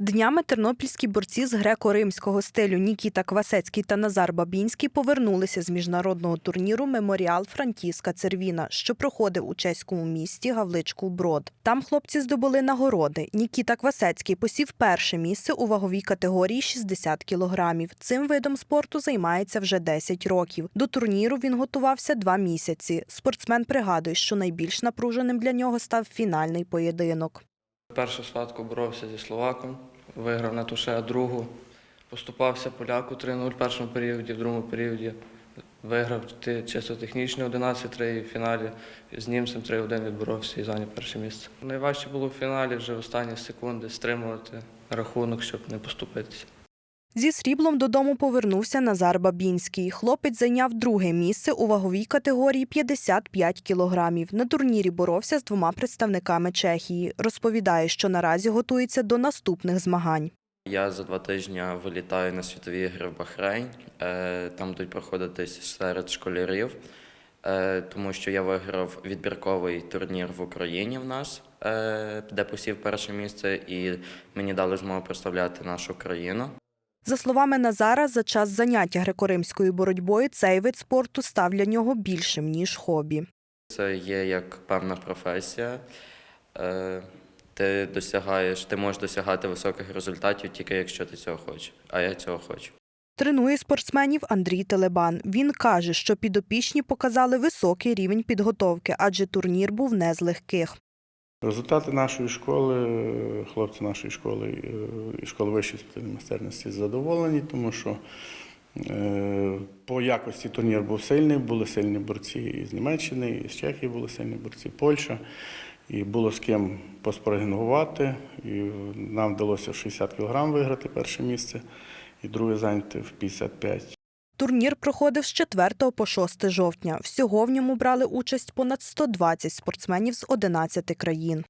Днями тернопільські борці з греко-римського стилю Нікіта Квасецький та Назар Бабінський повернулися з міжнародного турніру Меморіал Франтіска Цервіна, що проходив у чеському місті Гавличку Брод. Там хлопці здобули нагороди. Нікіта Квасецький посів перше місце у ваговій категорії 60 кілограмів. Цим видом спорту займається вже 10 років. До турніру він готувався два місяці. Спортсмен пригадує, що найбільш напруженим для нього став фінальний поєдинок. Першу схватку боровся зі словаком, виграв на туше, другу поступався поляку 3-0 в першому періоді, в другому періоді виграв чисто технічно 11-3 і в фіналі з німцем 3-1 відборовся і зайняв перше місце. Найважче було в фіналі вже в останні секунди стримувати рахунок, щоб не поступитися. Зі сріблом додому повернувся Назар Бабінський. Хлопець зайняв друге місце у ваговій категорії 55 кілограмів. На турнірі боровся з двома представниками Чехії. Розповідає, що наразі готується до наступних змагань. Я за два тижні вилітаю на світові ігри в Бахрейн. Е, Там будуть проходитись серед школярів, е, тому що я виграв відбірковий турнір в Україні в нас, е, де посів перше місце, і мені дали змогу представляти нашу країну. За словами Назара, за час заняття греко-римською боротьбою цей вид спорту став для нього більшим ніж хобі. Це є як певна професія. Е, Ти досягаєш, ти можеш досягати високих результатів тільки якщо ти цього хочеш. А я цього хочу. Тренує спортсменів Андрій Телебан. Він каже, що підопічні показали високий рівень підготовки, адже турнір був не з легких. Результати нашої школи, хлопці нашої школи е, і школи вищої спортивної майстерності задоволені, тому що е, по якості турнір був сильний, були сильні борці із Німеччини, із Чехії були сильні борці, Польща. І було з ким поспоригнувати. І нам вдалося в 60 кг виграти перше місце, і друге зайняти в 55. Турнір проходив з 4 по 6 жовтня. Всього в ньому брали участь понад 120 спортсменів з 11 країн.